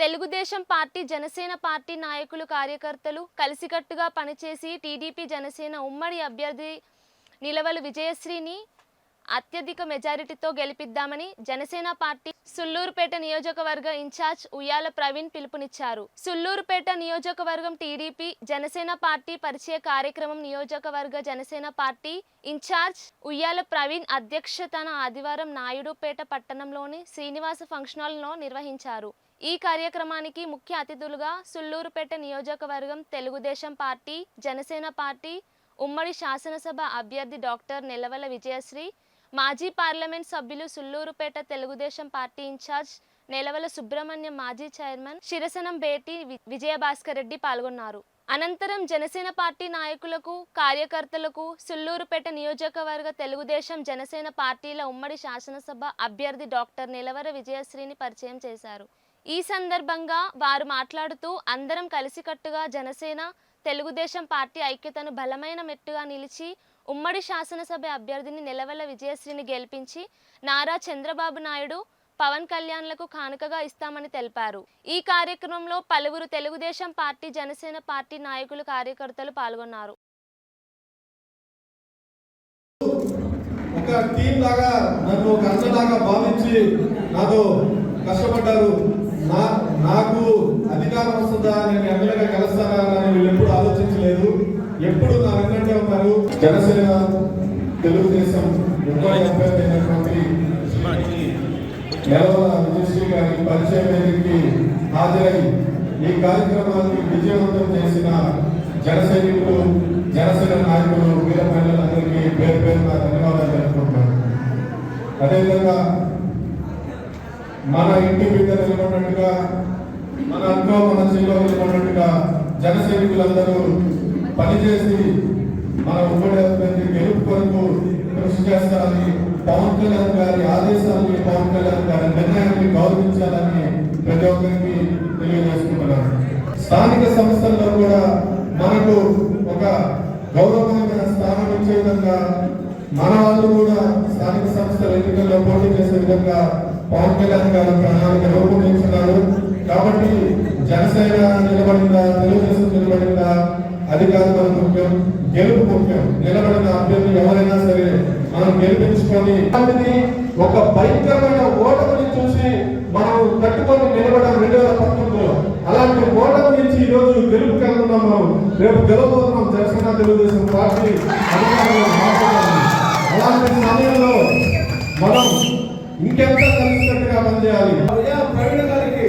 Telugu Desam party Janasena party నాయకులు కార్యకర్తలు కలిసికట్టుగా పనిచేసి టీడీపీ జనసేన ఉమ్మడి అభ్యర్థి నిలవలు విజయశ్రీని అత్యధిక మెజారిటీతో గెలిపిద్దామని జనసేన పార్టీ సుల్లూరుపేట నియోజకవర్గ ఇన్ఛార్జ్ ఉయ్యాల ప్రవీణ్ పిలుపునిచ్చారు. సుల్లూరుపేట నియోజకవర్గం టీడీపీ జనసేన పార్టీ పరిచయ కార్యక్రమం నియోజకవర్గ జనసేన పార్టీ ఇన్ఛార్జ్ ఉయ్యాల ప్రవీణ్ అధ్యక్షతన ఆదివారం నాయుడుపేట పట్టణంలోని శ్రీనివాస ఫంక్షన్ హాల్లో నిర్వహించారు. ఈ కార్యక్రమానికి ముఖ్య అతిథులుగా సుల్లూరుపేట నియోజకవర్గం తెలుగుదేశం పార్టీ జనసేన పార్టీ ఉమ్మడి శాసనసభ అభ్యర్థి డాక్టర్ నెలవల విజయశ్రీ మాజీ పార్లమెంట్ సభ్యులు సుల్లూరుపేట తెలుగుదేశం పార్టీ ఇన్ఛార్జ్ నెలవల సుబ్రహ్మణ్యం మాజీ చైర్మన్ శిరసనం భేటీ విజయభాస్కర్ రెడ్డి పాల్గొన్నారు. అనంతరం జనసేన పార్టీ నాయకులకు కార్యకర్తలకు సుల్లూరుపేట నియోజకవర్గ తెలుగుదేశం జనసేన పార్టీల ఉమ్మడి శాసనసభ అభ్యర్థి డాక్టర్ నిలవర విజయశ్రీని పరిచయం చేశారు. ఈ సందర్భంగా వారు మాట్లాడుతూ అందరం కలిసికట్టుగా జనసేన తెలుగుదేశం పార్టీ ఐక్యతను బలమైన మెట్టుగా నిలిచి ఉమ్మడి శాసనసభ అభ్యర్థిని నిలవెల విజయశ్రీని గెలిపించి నారా చంద్రబాబు నాయుడు పవన్ కళ్యాణ్లకు కానుకగా ఇస్తామని తెలిపారు. ఈ కార్యక్రమంలో పలువురు తెలుగుదేశం పార్టీ జనసేన పార్టీ నాయకులు కార్యకర్తలు పాల్గొన్నారు. ఒక టీం లాగా నన్ను ఒక అన్నలాగా భావించి నాతో కష్టపడ్డారు. నాకు అధికారం వస్తుందా నేను జనసేన తెలుగుదేశం ముప్పై అభ్యర్థి అయినటువంటి నెలవల విజయశ్రీ గారి పరిచయం వేదికకి హాజరై ఈ కార్యక్రమాన్ని విజయవంతం చేసిన జన సైనికులు జనసేన నాయకులు వీర మహిళలందరికీ పేరు పేరున ధన్యవాదాలు తెలుపుకుంటున్నాను. అదేవిధంగా మన ఇంటి బిడ్డ నిలబడినట్టుగా మన అంట్లో మన చేలో నిలబడినట్టుగా జన సైనికులందరూ పనిచేసి మన ఉమ్మడి అభ్యర్థి గెలుపు కొరకు కృషి చేస్తారని పవన్ కళ్యాణ్ గారి ఆదేశాన్ని పవన్ కళ్యాణ్ గారి నిర్ణయాన్ని గౌరవించాలని ప్రతి ఒక్కరికి తెలియజేసుకుంటున్నాను. స్థానిక సంస్థల్లో కూడా మనకు ఒక గౌరవమైన స్థానం ఇచ్చే విధంగా మన వాళ్ళు కూడా స్థానిక సంస్థల ఎన్నికల్లో పోటీ చేసే విధంగా పవన్ కళ్యాణ్ గారు ప్రణాళిక రూపొందించున్నారు. కాబట్టి జనసేన నిలబడిందా తెలుగుదేశం నిలబడిందా అధికారులు ముఖ్యం. గెలుపు ముఖ్యం నిలబడిన అభ్యర్థి ఎవరైనా సరే మనం గెలిపించుకొని అలాంటిది ఒక భయంకరమైన ఓటమిని చూసి మనం కట్టుకొని నిలబడడం రెండు వేల పంతొమ్మిదిలో. అలాంటి ఓటమి నుంచి ఈ రోజు గెలుపు కలుగుతున్నాం మనం. రేపు గెలవబోతున్నాం జనసేన తెలుగుదేశం పార్టీ అధికారంలో అలాంటి సమయంలో మనం ఇంకెంత కలిసినట్టుగా పనిచేయాలి? ప్రవీణ గారికి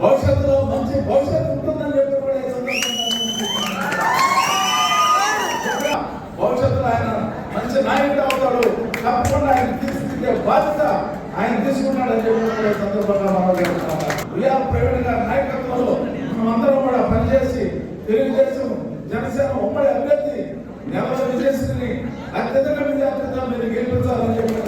భవిష్యత్తులో మంచి భవిష్యత్తు ఉంటుందని చెప్పి కూడా ఈ సందర్భంగా భవిష్యత్తులో ఆయన మంచి నాయకుడు అవుతాడు తప్పకుండా ఆయన తీసుకుంటే బాధ్యత ఆయన తీసుకున్నాడని చెప్పినప్పుడు సందర్భంగా మనం చెప్తున్నాం ప్రవీణ్ గారి నాయకత్వంలో మనమందరం కూడా పనిచేసి తెలుగుదేశం జనసేన ఉమ్మడి అభ్యర్థి నెలల విజయశ్రీని అత్యధిక చెప్పి